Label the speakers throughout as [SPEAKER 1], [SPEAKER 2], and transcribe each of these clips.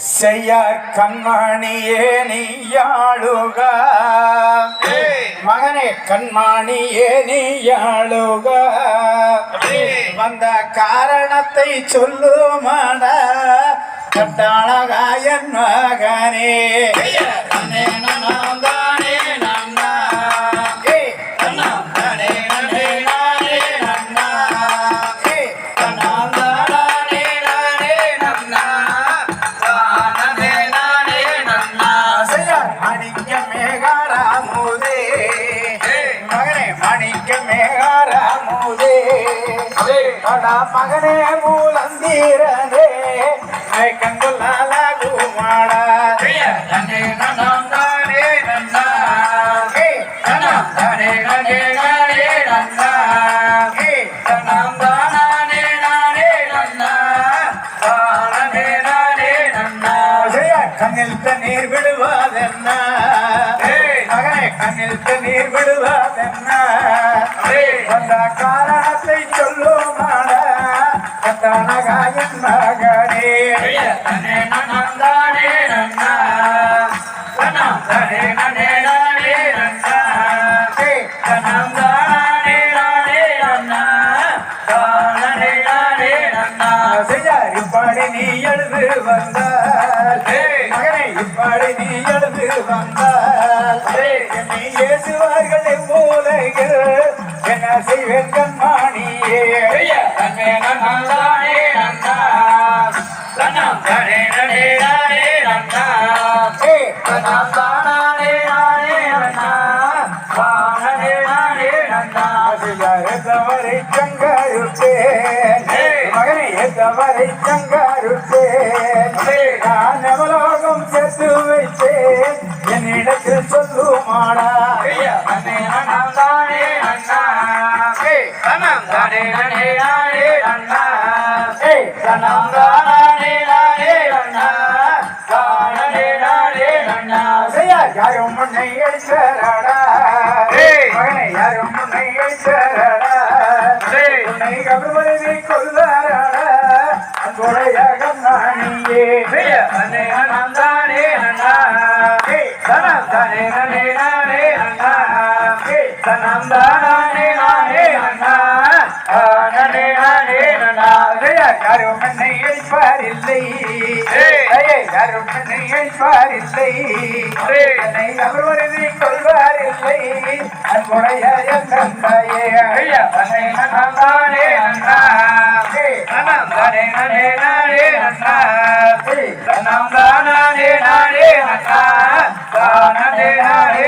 [SPEAKER 1] செய்ய கண்மணியே நீயாளுக. மகனே கண்மணியே நீயாளுக. வந்த காரணத்தை சொல்லுமாட கட்டாளகாயன் மகனே.
[SPEAKER 2] நன்னாம் தானே தன்னாம் தானே.
[SPEAKER 1] அடா மகனே மூலந்தீரனே குமாடா
[SPEAKER 2] தன்னே நன்னாம் தானே நன்னா தன்னாம் தானே நன்னே நானே நன்னா தன்னாம் தானே நானே நன்னா தானே நானே நன்னா
[SPEAKER 1] கண்ணில் தண்ணீர் விடுவதென்ன. மகனே கண்ணில் தண்ணீர் விடுவதென்ன. கத்தனகாயன் மகனே
[SPEAKER 2] தன்னே நன்னாம் நன்னா தன்னாம் தானே நானே நன்னா தன்னாம் நானே நன்னா தானே நானே நன்னா
[SPEAKER 1] நீ எழுது வந்தால் மகனை இப்பாடி நீ எழுது வந்தால் ஏசுவார்கள் என்ன செய்வேன் தவறை சங்காருத்தேன் மகனை தவறை சங்காருத்தேன் நான் எவலோகம் சேர்த்து வைத்தேன்? என்னிடத்தில் சொல்லுமாடா முன்னை அடிச்சாரடா மகனை யாரும் முன்னை அடிச்சாரடா உன்னை கபருமதி கொள்ளாரடா அன்புடைய கண்ணாணியே
[SPEAKER 2] தன்னே நன்னாம் தானே நன்னா தன்னாம் தானே நன்னே நானே நன்னா தன்னாம் தானே நானே நன்னா
[SPEAKER 1] யாரும் என்னை. ஐயே, யாரும் என்னை அழிப்பாரில்லை
[SPEAKER 2] ஏய்.
[SPEAKER 1] என்னை கபருமதி கொள்வாரில்லை. அன்புடைய தந்தையே
[SPEAKER 2] தன்னே நன்னாம் தானே நன்னா தன்னாம் தானே நன்னே நானே நன்னா தன்னாம் தானே நானே நன்னா தானே நானே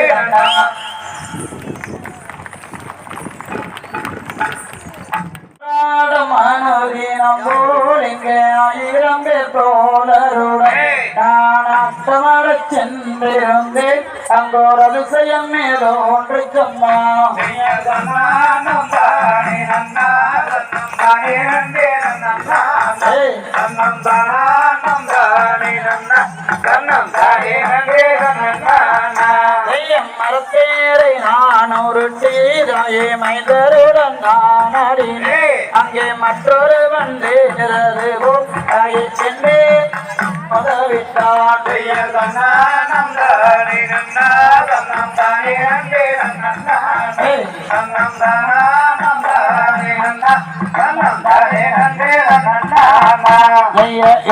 [SPEAKER 3] மனோதினம் போலிங்கே ஆயிரம் பேர் தோழருடன் நான் அத்தமரச் சென்றிருந்தேன். அங்கோர் அதிசயம் ஏதோ ஒன்று மரத்தேரை நான் ஒரு சீதாயே மைந்தருடன் நான் அடினேன் அங்கே மற்றொரு வந்தேறது போல் தாயை சென்றே. உதவிட்டான்.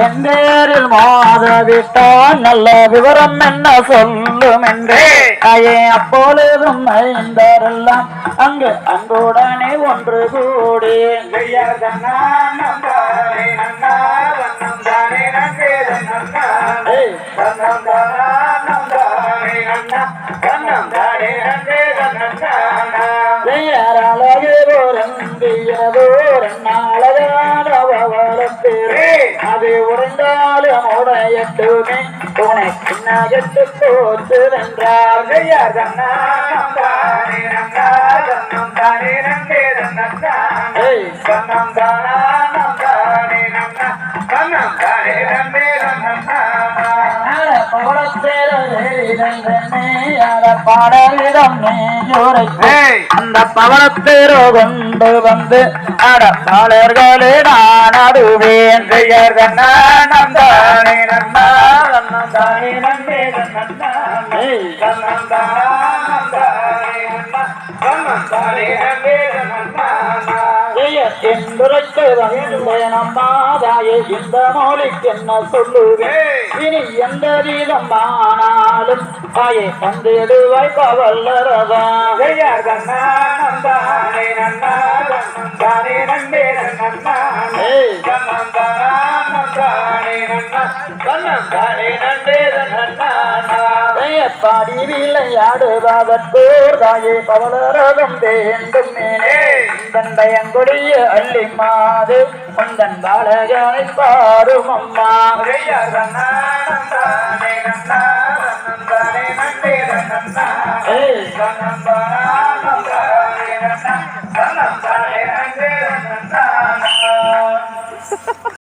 [SPEAKER 3] என் பேரில் மோதவிட்டால் நல்ல விவரம் என்ன சொல்லும் என்று அயே அப்பொழுதும் ஐந்தரெல்லாம் அங்கு அன்புடனே ஒன்று கூடி. ஏய், அழகு அது உடைந்தாலும் உடையட்டுமே. உனக்கு நகட்டு போத்து வென்றார் அட பவளத்தேரே அட பாடலிடம் அந்த பவளத்தேரோ கொண்டு வந்து அட பாலர்களே நான் அடுவேன்
[SPEAKER 1] நந்தானே நன்னா
[SPEAKER 2] தன்னந்தானே நன்னே தன்னந்தானே
[SPEAKER 3] ஏய்.
[SPEAKER 2] தன்னந்தானே நன்னா தன்னந்தானே நன்னே தன்னந்தானா
[SPEAKER 3] என்றுரைக்க இந்த மொழிக்கு என்ன சொல்லுவேன் இனி எந்த விதம் ஆனாலும் தாயே வந்திடுவாய்
[SPEAKER 2] நன்னா நன்னே
[SPEAKER 3] பாடி விளையாடுவதற்கோர் தாயே பவலரதம் வேண்டும் மேனே தந்தையங்குடிய அள்ளி மாது உந்தன் பாலகனை பாடும் அம்மா
[SPEAKER 2] ஜெயா